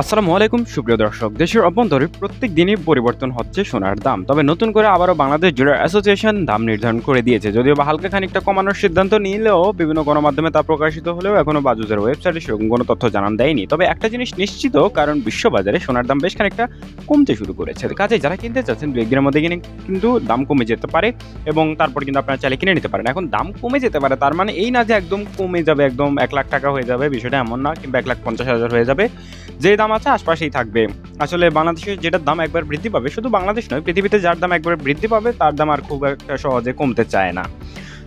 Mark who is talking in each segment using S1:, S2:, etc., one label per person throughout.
S1: আসসালামু আলাইকুম, সুপ্রিয় দর্শক। দেশের অভ্যন্তরে প্রত্যেক দিনই পরিবর্তন হচ্ছে সোনার দাম। তবে নতুন করে আবারও বাংলাদেশ জুয়েলার অ্যাসোসিয়েশন দাম নির্ধারণ করে দিয়েছে। যদিও বা হালকা খানিকটা কমানোর সিদ্ধান্ত নিলেও বিভিন্ন গণমাধ্যমে তা প্রকাশিত হলেও এখনও বাজুজের ওয়েবসাইটে সেরকম কোনো তথ্য জানান দেয়নি। তবে একটা জিনিস নিশ্চিত, কারণ বিশ্ববাজারে সোনার দাম বেশ খানিকটা কমতে শুরু করেছে। কাজে যারা কিনতে চাচ্ছেন দু একদিনের মধ্যে কিনে কিন্তু দাম কমে যেতে পারে এবং তারপর কিন্তু আপনারা চাইলে কিনে নিতে পারেন। এখন দাম কমে যেতে পারে, তার মানে এই না যে একদম কমে যাবে, একদম এক লাখ টাকা হয়ে যাবে, বিষয়টা এমন না, কিংবা এক লাখ পঞ্চাশ হাজার হয়ে যাবে। যে দাম আছে, আশপাশেই থাকবে। আসলে বাংলাদেশে যেটার দাম একবার বৃদ্ধি পাবে, শুধু বাংলাদেশ নয়, পৃথিবীতে যার দাম একবার বৃদ্ধি পাবে, তার দাম আর খুব একটা সহজে কমতে চায় না।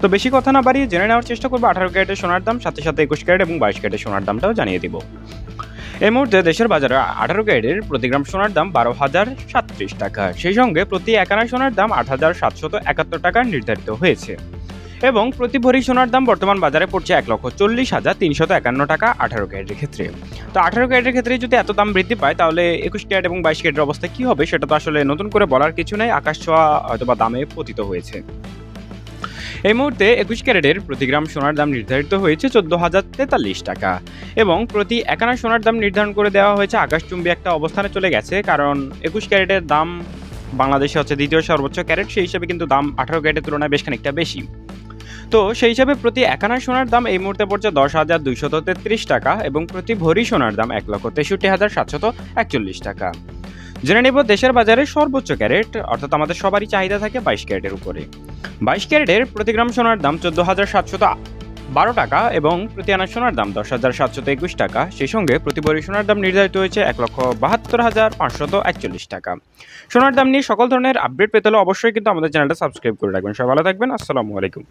S1: তো বেশি কথা না বাড়িয়ে জেনে নেওয়ার চেষ্টা করব, আঠারো ক্যারেটের সোনার দাম, সাথে সাথে একুশ ক্যারেট এবং বাইশ ক্যারেটের সোনার দামটাও জানিয়ে দিব। এই মুহূর্তে দেশের বাজারে আঠারো ক্যারেটের প্রতি গ্রাম সোনার দাম বারো হাজার সাতত্রিশ টাকা। সেই সঙ্গে প্রতি একানা সোনার দাম আট হাজার সাতশত একাত্তর টাকা নির্ধারিত হয়েছে। এবং প্রতি ভরি সোনার দাম বর্তমান বাজারে পড়ছে এক লক্ষ চল্লিশ হাজার তিনশত একান্ন টাকা আঠারো ক্যারেটের ক্ষেত্রে। তো আঠারো ক্যারেটের ক্ষেত্রে যদি এত দাম বৃদ্ধি পায়, তাহলে একুশ ক্যারেট এবং বাইশ ক্যারেটের অবস্থা কি হবে? সেটা তো আসলে নতুন করে বলার কিছু নেই। আকাশ ছোঁয়া হয়তো বা দামে পতিত হয়েছে। এই মুহূর্তে একুশ ক্যারেটের প্রতি গ্রাম সোনার দাম নির্ধারিত হয়েছে চোদ্দ হাজার তেতাল্লিশ টাকা এবং প্রতি একানা সোনার দাম নির্ধারণ করে দেওয়া হয়েছে আকাশচুম্বী একটা অবস্থানে চলে গেছে। কারণ একুশ ক্যারেটের দাম বাংলাদেশে হচ্ছে দ্বিতীয় সর্বোচ্চ ক্যারেট। সেই হিসাবে কিন্তু দাম আঠারো ক্যারেটের তুলনায় বেশ খানিকটা বেশি। তো সেই হিসাবে প্রতি একানা সোনার দাম এই মুহূর্তে পড়ছে দশ হাজার দুইশত তেত্রিশ টাকা এবং প্রতি ভরি সোনার দাম এক লক্ষ তেষট্টি হাজার সাতশত একচল্লিশ টাকা। জেনে নেব দেশের বাজারে সর্বোচ্চ ক্যারেট, অর্থাৎ আমাদের সবারই চাহিদা থাকে বাইশ ক্যারেটের উপরে। বাইশ ক্যারেটের প্রতি গ্রাম সোনার দাম চোদ্দ হাজার সাতশত বারো টাকা এবং প্রতি আনা সোনার দাম দশ হাজার সাতশত একুশ টাকা। সেই সঙ্গে প্রতি ভরি সোনার দাম নির্ধারিত হয়েছে এক লক্ষ বাহাত্তর হাজার পাঁচশত একচল্লিশ টাকা। সোনার দাম নিয়ে সকল ধরনের আপডেট পেতে হলে অবশ্যই কিন্তু আমাদের চ্যানেলটা সাবস্ক্রাইব করে রাখবেন। সবাই ভালো থাকবেন। আসসালামু আলাইকুম।